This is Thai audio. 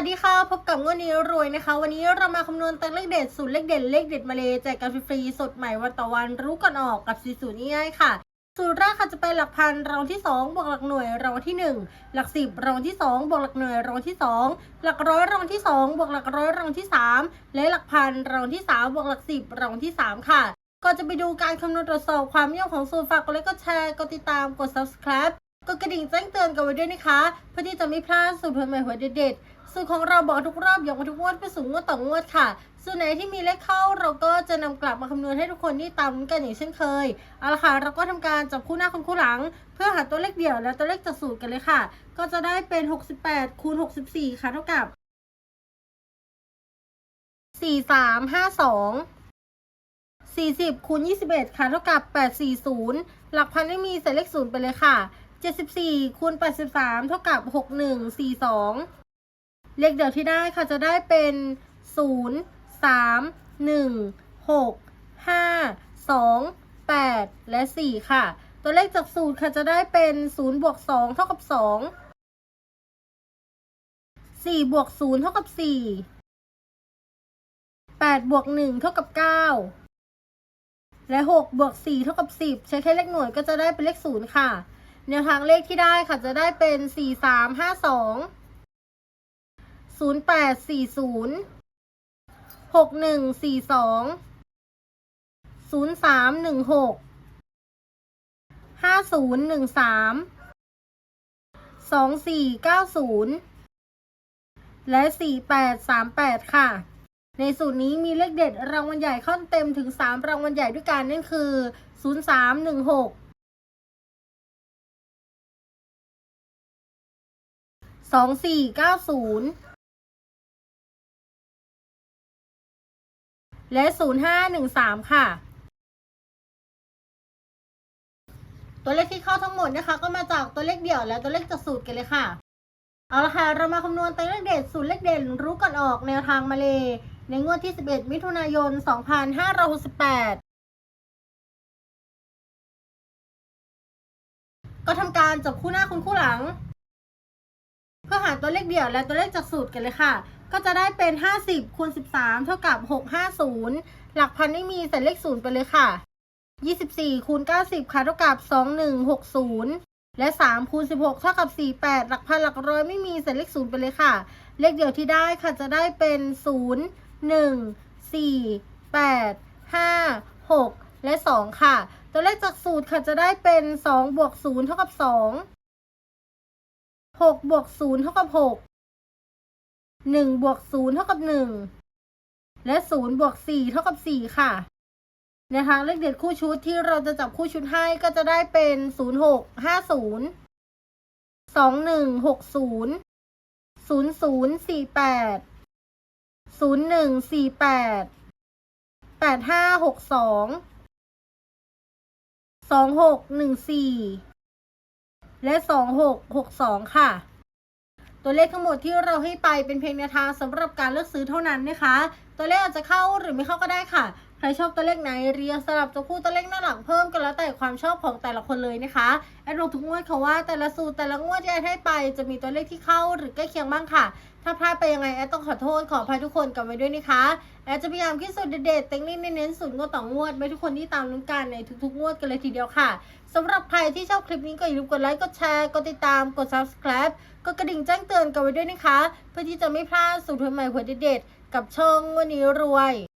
วัสดีค่ะ พบกับงวดนี้รวยนะคะ วันนี้เรามาคำนวณตัวเลขเด็ดสูตรเลขเด่นเลขเด็ดมาเลยแจกกันฟรีๆสดใหม่วันต่อวันรู้ก่อนออกกับสีสูตรง่ายๆค่ะ สูตรแรกค่ะจะเป็นหลักพันรองที่ 2 บวกหลักหน่วยรองที่ 1 หลักสิบรองที่ 2 บวกหลักหน่วยรองที่ 2 หลักร้อยรองที่ 2 บวกหลักร้อยรองที่ 3 และหลักพันรองที่ 3 บวกหลักสิบรองที่ 3 ค่ะก่อนจะไปดูการคำนวณตรวจสอบความนิยมของสูตรฝากกดไลค์กดแชร์กดติดตามกด subscribe กดกระดิ่งแจ้งเตือนกันไว้ด้วยนะคะ เพื่อที่จะไม่พลาดสูตรใหม่หัวเด็ดๆ สูตรของเราบอกทุกรอบอย่างมาทุกงวดไปสู่งวดต่องวดค่ะ ส่วนไหนที่มีเลขเข้าเราก็จะนำกลับมาคำนวณให้ทุกคนที่ตามกันอย่างเช่นเคย เอาละค่ะ เราก็ทำการจับคู่หน้าคูณคู่หลัง เพื่อหาตัวเลขเดี่ยวและตัวเลขจากสูตรกันเลยค่ะ ก็จะได้เป็น 68คูณ64 ค่ะเท่ากับ 4352 40คูณ21 ค่ะ เท่ากับ 840 หลักพันไม่มีใส่เลขศูนย์ไปเลยค่ะ 74คูณ83 เท่ากับ 6142 เลขเดี่ยวที่ได้ค่ะจะได้เป็น 0 3 1 6 5 2 8 และ 4 ค่ะ ตัวเลขจากสูตรค่ะจะได้เป็น 0 บวก 2 เท่ากับ 2 4 บวก 0 เท่ากับ 4 8 บวก 1 เท่ากับ 9 และ 6 บวก 4 เท่ากับ 10 ใช้แค่เลขหน่วยก็จะได้เป็นเลข 0 ค่ะ แนวทางเลขที่ได้ค่ะจะได้เป็น 4 3 5 2 0 8 4 0 6 1 4 2 0 3 1 6 5 0 1 3 2 4 9 0และ4 8 3 8ค่ะ ในสูตรนี้มีเลขเด็ดรางวัลใหญ่เข้าเต็มถึง3รางวัลใหญ่ด้วยกันนั่นคือ0 3 1 6 2 4 9 0 และ 0513 ค่ะ ตัวเลขที่เข้าทั้งหมดนะคะ ก็มาจากตัวเลขเดี่ยวและตัวเลขจากสูตรกันเลยค่ะ เอาละค่ะ เรามาคำนวณตัวเลขเด็ดสูตรเลขเด่นรู้ก่อนออกแนวทางมาเลย ในงวดที่ 11 มิถุนายน 2568ก็ทำการจับคู่หน้าคุณคู่หลัง เพื่อหาตัวเลขเดี่ยวและตัวเลขจากสูตรกันเลยค่ะ ก็จะได้เป็น 50คูณ13 เท่ากับ 650 หลักพันไม่มีใส่เลขศูนย์ไปเลยค่ะ 24คูณ90 ค่ะ เท่ากับ 2160 และ 3คูณ16 เท่ากับ 48 หลักพันหลักร้อยไม่มีใส่เลขศูนย์ไปเลยค่ะ เลขเดียวที่ได้ค่ะจะได้เป็น 0 1 4 8 5 6 และ 2 ค่ะ ตัวเลขจากสูตรค่ะจะได้เป็น 2 บวก 0 เท่ากับ 2 6 บวก 0 เท่ากับ 6 1บวก0เท่ากับ 1 และ0บวก4เท่ากับ 4 ค่ะนทางเลขเด็ดคู่ชุดที่เราจะจับคู่ชุดให้ก็จะได้เป็น 0 6 5 0 2 1 6 0 0 0 4 8 0 1 4 8 8 5 6 2 2 6 1 4 และ 2 6 6 2 ค่ะ ตัวเลขทั้งหมดที่เราให้ไปเป็นเพียงแนวทางสำหรับการเลือกซื้อเท่านั้นนะคะ ตัวเลขอาจจะเข้าหรือไม่เข้าก็ได้ค่ะ ใครชอบตัวเลขไหนเรียงสลับตัวคู่ตัวเลขหน้าหลังเพิ่มกันแล้วแต่ความชอบของแต่ละคนเลยนะคะแอดบอกทุกงวดค่ะว่าแต่ละสูตรแต่ละงวดที่แอดให้ไปจะมีตัวเลขที่เข้าหรือใกล้เคียงบ้างค่ะ ถ้าพลาดไปยังไงแอดต้องขอโทษขออภัยทุกคนกันไว้ด้วยนะคะแอดจะพยายามคิดสูตรเด็ดๆเต็งนิ่เน้นๆสูตรงวดต่องวดไว้ทุกคนที่ตามลุ้นกันในทุกๆงวดกันเลยทีเดียวค่ะสำหรับใครที่ชอบคลิปนี้ก็อย่าลืมกดไลค์กดแชร์กดติดตามกด subscribe กดกระดิ่งแจ้งเตือนกันไว้ด้วยนะคะ เพื่อที่จะไม่พลาดสูตรใหม่ๆหัวเด็ดๆกับช่องวันนี้รวย